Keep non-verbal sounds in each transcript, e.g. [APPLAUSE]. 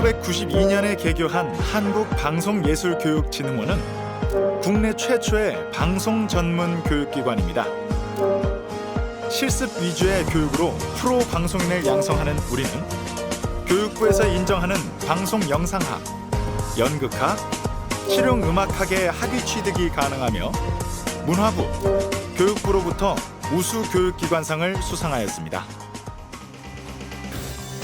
1992년에 개교한 한국방송예술교육진흥원은 국내 최초의 방송 전문 교육기관입니다. 실습 위주의 교육으로 프로 방송인을 양성하는 우리는 교육부에서 인정하는 방송 영상학, 연극학, 실용 음악학의 학위 취득이 가능하며 문화부, 교육부로부터 우수 교육기관상을 수상하였습니다.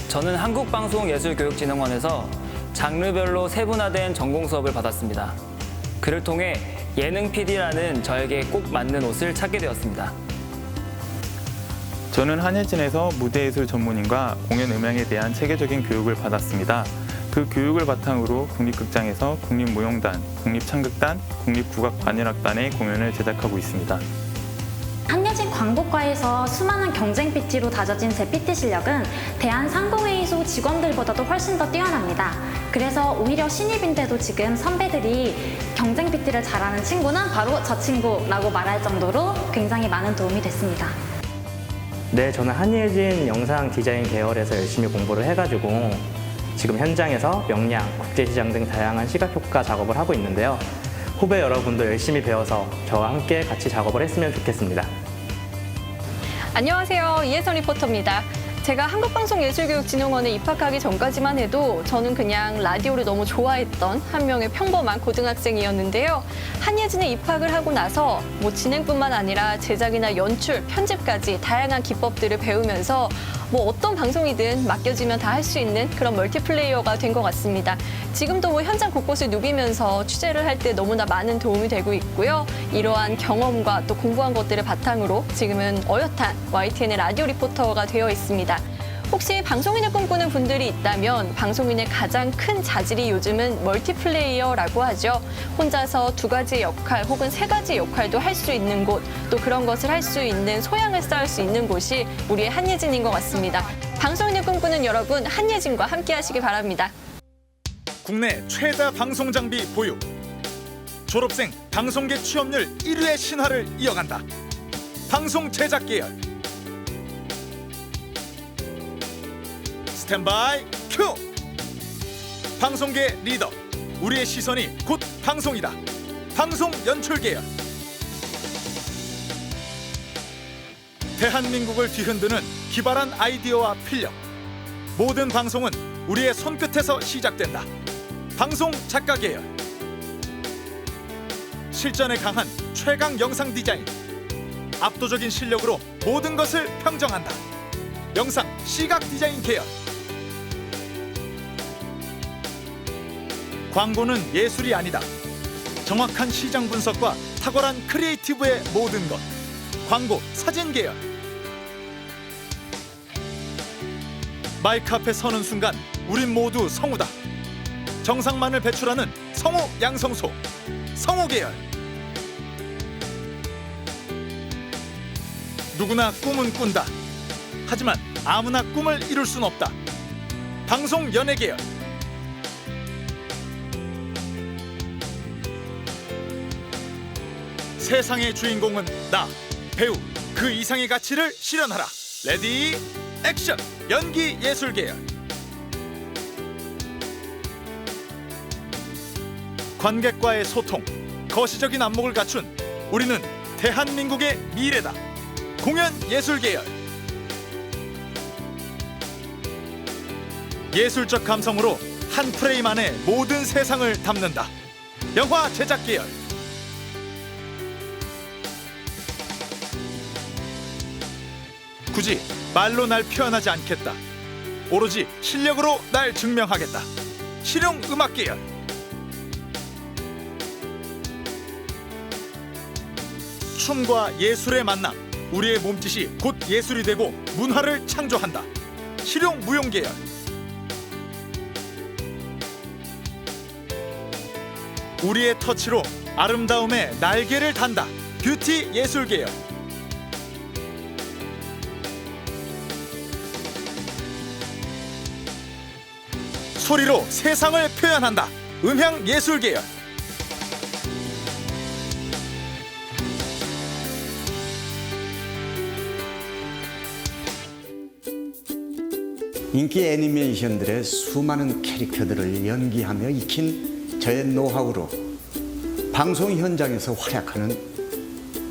저는 한국방송예술교육진흥원에서 장르별로 세분화된 전공 수업을 받았습니다. 그를 통해 예능 PD라는 저에게 꼭 맞는 옷을 찾게 되었습니다. 저는 한예진에서 무대예술 전문인과 공연 음향에 대한 체계적인 교육을 받았습니다. 그 교육을 바탕으로 국립극장에서 국립무용단, 국립창극단, 국립국악관현악단의 공연을 제작하고 있습니다. 광고과에서 수많은 경쟁 PT로 다져진 제 PT 실력은 대한상공회의소 직원들보다도 훨씬 더 뛰어납니다. 그래서 오히려 신입인데도 지금 선배들이 경쟁 PT를 잘하는 친구는 바로 저 친구라고 말할 정도로 굉장히 많은 도움이 됐습니다. 네, 저는 한예진 영상 디자인 계열에서 열심히 공부를 해가지고 지금 현장에서 명량, 국제시장 등 다양한 시각 효과 작업을 하고 있는데요. 후배 여러분도 열심히 배워서 저와 함께 같이 작업을 했으면 좋겠습니다. 안녕하세요. 이혜선 리포터입니다. 제가 한국방송예술교육진흥원에 입학하기 전까지만 해도 저는 그냥 라디오를 너무 좋아했던 한 명의 평범한 고등학생이었는데요. 한예진에 입학을 하고 나서 뭐 진행뿐만 아니라 제작이나 연출, 편집까지 다양한 기법들을 배우면서 뭐 어떤 방송이든 맡겨지면 다 할 수 있는 그런 멀티플레이어가 된 것 같습니다. 지금도 뭐 현장 곳곳을 누비면서 취재를 할 때 너무나 많은 도움이 되고 있고요. 이러한 경험과 또 공부한 것들을 바탕으로 지금은 어엿한 YTN의 라디오 리포터가 되어 있습니다. 혹시 방송인을 꿈꾸는 분들이 있다면 방송인의 가장 큰 자질이 요즘은 멀티플레이어라고 하죠. 혼자서 두 가지 역할 혹은 세 가지 역할도 할 수 있는 곳, 또 그런 것을 할 수 있는 소양을 쌓을 수 있는 곳이 우리의 한예진인 것 같습니다. 방송인을 꿈꾸는 여러분, 한예진과 함께 하시기 바랍니다. 국내 최다 방송 장비 보유. 졸업생 방송계 취업률 1위의 신화를 이어간다. 방송 제작 계열. 스탠바이 큐. 방송계 리더. 우리의 시선이 곧 방송이다. 방송 연출 계열. 대한민국을 뒤흔드는 기발한 아이디어와 필력. 모든 방송은 우리의 손끝에서 시작된다. 방송 작가 계열 실전에 강한 최강 영상 디자인 압도적인 실력으로 모든 것을 평정한다 영상 시각 디자인 계열 광고는 예술이 아니다. 정확한 시장 분석과 탁월한 크리에이티브의 모든 것. 광고 사진 계열. 마이크 앞에 서는 순간 우린 모두 성우다. 정상만을 배출하는 성우 양성소. 성우 계열. 누구나 꿈은 꾼다. 하지만 아무나 꿈을 이룰 순 없다. 방송 연예 계열 세상의 주인공은 나 배우 그 이상의 가치를 실현하라 레디 액션 연기 예술 계열 관객과의 소통, 거시적인 안목을 갖춘 우리는 대한민국의 미래다. 공연 예술 계열. 예술적 감성으로 한 프레임 안에 모든 세상을 담는다. 영화 제작 계열. 굳이 말로 날 표현하지 않겠다. 오로지 실력으로 날 증명하겠다. 실용 음악 계열. 춤과 예술의 만남 우리의 몸짓이 곧 예술이 되고 문화를 창조한다 실용 무용 계열 우리의 터치로 아름다움의 날개를 단다 뷰티 예술 계열 소리로 세상을 표현한다 음향 예술 계열 인기 애니메이션들의 수많은 캐릭터들을 연기하며 익힌 저의 노하우로 방송 현장에서 활약하는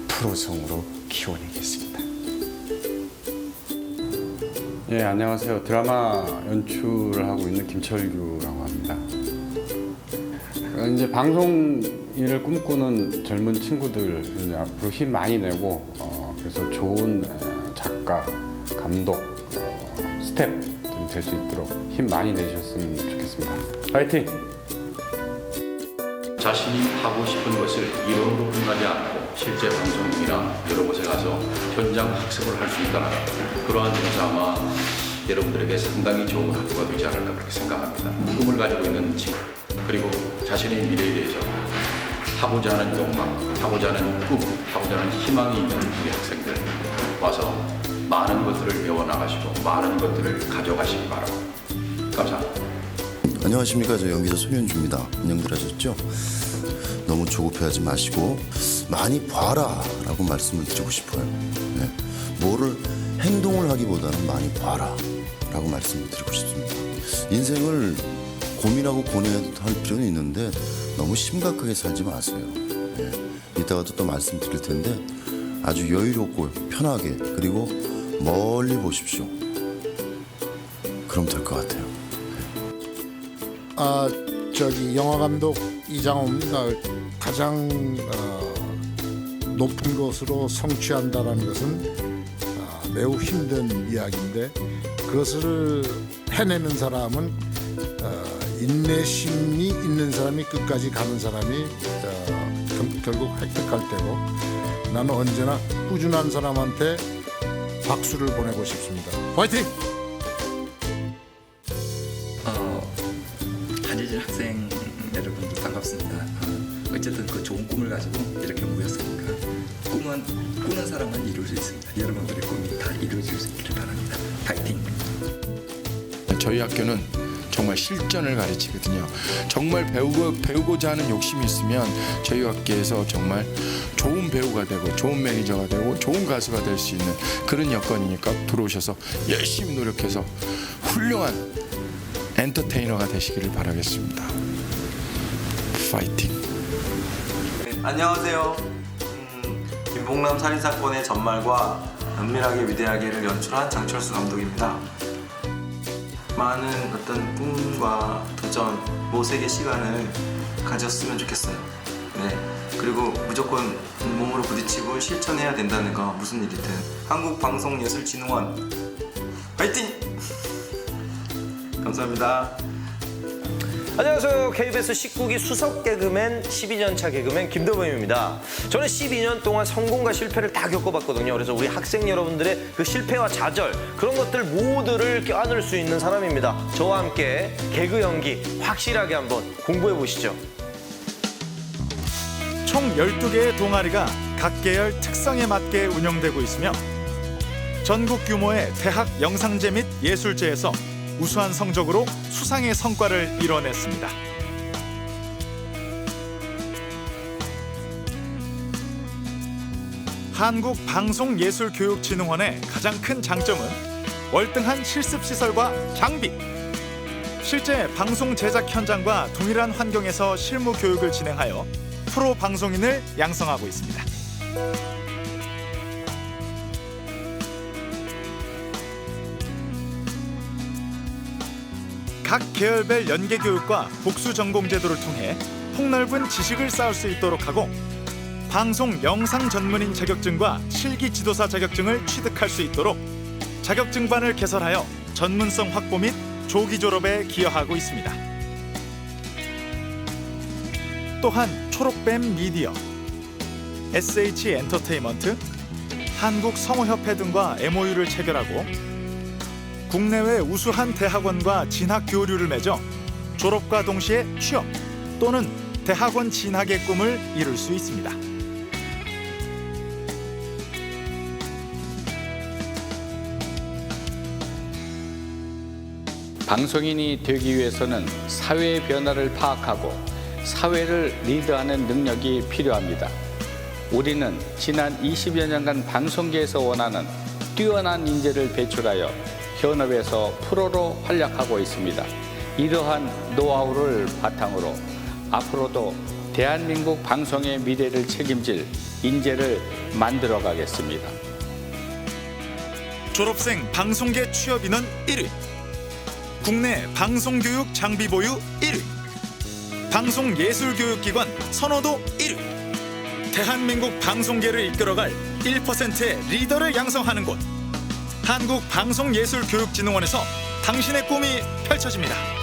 프로성으로 키워내겠습니다. 예, 안녕하세요. 드라마 연출을 하고 있는 김철규라고 합니다. 어, 이제 방송 일을 꿈꾸는 젊은 친구들 이제 앞으로 힘 많이 내고 어, 그래서 좋은 어, 작가, 감독, 어, 스텝 될 수 있도록 힘 많이 내주셨으면 좋겠습니다. 파이팅! 자신이 하고 싶은 것을 이론으로 끝나지 않고 실제 방송국이나 여러 곳에 가서 현장 학습을 할 수 있다는 그러한 점에서 아마 여러분들에게 상당히 좋은 학교가 되지 않을까 그렇게 생각합니다. 꿈을 가지고 있는 친구 그리고 자신의 미래에 대해서 하고자 하는 욕망, 하고자 하는 꿈, 하고자 하는 희망이 있는 우리 학생들 와서 많은 것들을 배워나가시고 많은 것들을 가져가시기 바랍니다. 감사합니다. 안녕하십니까 저 연기자 손현주입니다 안녕들 하셨죠? 너무 조급해하지 마시고 많이 봐라 라고 말씀을 드리고 싶어요. 네. 뭐를 행동을 하기보다는 많이 봐라 라고 말씀을 드리고 싶습니다. 인생을 고민하고 고뇌할 필요는 있는데 너무 심각하게 살지 마세요. 네. 이따가도 또 말씀드릴 텐데 아주 여유롭고 편하게 그리고 멀리 보십시오. 그럼 될 것 같아요. 아 저기 영화 감독 이장호입니다. 가장 어, 높은 것으로 성취한다라는 것은 아, 매우 힘든 이야기인데 그것을 해내는 사람은 어, 인내심이 있는 사람이 끝까지 가는 사람이 어, 결- 결국 획득할 때고 나는 언제나 꾸준한 사람한테 박수를 보내고 싶습니다. 화이팅! 어, 한예진 학생 여러분들 반갑습니다. 어, 어쨌든 그 좋은 꿈을 가지고 이렇게 모였으니까 꿈은 꾸는 사람만 이룰 수 있습니다. 여러분들의 꿈이 다 이루어질 수 있기를 바랍니다. 파이팅! 저희 학교는 정말 실전을 가르치거든요. 정말 배우고 배우고자 하는 욕심이 있으면 저희 학교에서 정말 좋은 배우가 되고 좋은 매니저가 되고 좋은 가수가 될 수 있는 그런 여건이니까 들어오셔서 열심히 노력해서 훌륭한 엔터테이너가 되시기를 바라겠습니다. 파이팅! 안녕하세요. 음, 김봉남 살인 사건의 전말과 은밀하게 위대하게를 연출한 장철수 감독입니다. 많은 어떤 꿈과 도전, 모색의 시간을 가졌으면 좋겠어요. 네. 그리고 무조건 몸으로 부딪히고 실천해야 된다는 거 무슨 일이든 한국방송예술진흥원 화이팅! [LAUGHS] 감사합니다. 안녕하세요. KBS 19기 수석 개그맨 12년차 개그맨 김도범입니다. 저는 12년 동안 성공과 실패를 다 겪어봤거든요. 그래서 우리 학생 여러분들의 그 실패와 좌절 그런 것들 모두를 껴안을 수 있는 사람입니다. 저와 함께 개그 연기 확실하게 한번 공부해 보시죠. 총 12개의 동아리가 각 계열 특성에 맞게 운영되고 있으며 전국 규모의 대학 영상제 및 예술제에서 우수한 성적으로 수상의 성과를 이뤄냈습니다. 한국 방송예술교육진흥원의 가장 큰 장점은 월등한 실습 시설과 장비 실제 방송 제작 현장과 동일한 환경에서 실무 교육을 진행하여 프로 방송인을 양성하고 있습니다. 각 계열별 연계 교육과 복수 전공 제도를 통해 폭넓은 지식을 쌓을 수 있도록 하고 방송 영상 전문인 자격증과 실기 지도사 자격증을 취득할 수 있도록 자격증반을 개설하여 전문성 확보 및 조기 졸업에 기여하고 있습니다. 또한 초록뱀 미디어, SH 엔터테인먼트, 한국 성우협회 등과 MOU를 체결하고 국내외 우수한 대학원과 진학 교류를 맺어 졸업과 동시에 취업 또는 대학원 진학의 꿈을 이룰 수 있습니다. 방송인이 되기 위해서는 사회의 변화를 파악하고 사회를 리드하는 능력이 필요합니다. 우리는 지난 20여 년간 방송계에서 원하는 뛰어난 인재를 배출하여 현업에서 프로로 활약하고 있습니다. 이러한 노하우를 바탕으로 앞으로도 대한민국 방송의 미래를 책임질 인재를 만들어 가겠습니다. 졸업생 방송계 취업 인원 1위 국내 방송교육 장비 보유 1위 방송예술교육기관 선호도 1위 대한민국 방송계를 이끌어갈 1%의 리더를 양성하는 곳 한국방송예술교육진흥원에서 당신의 꿈이 펼쳐집니다.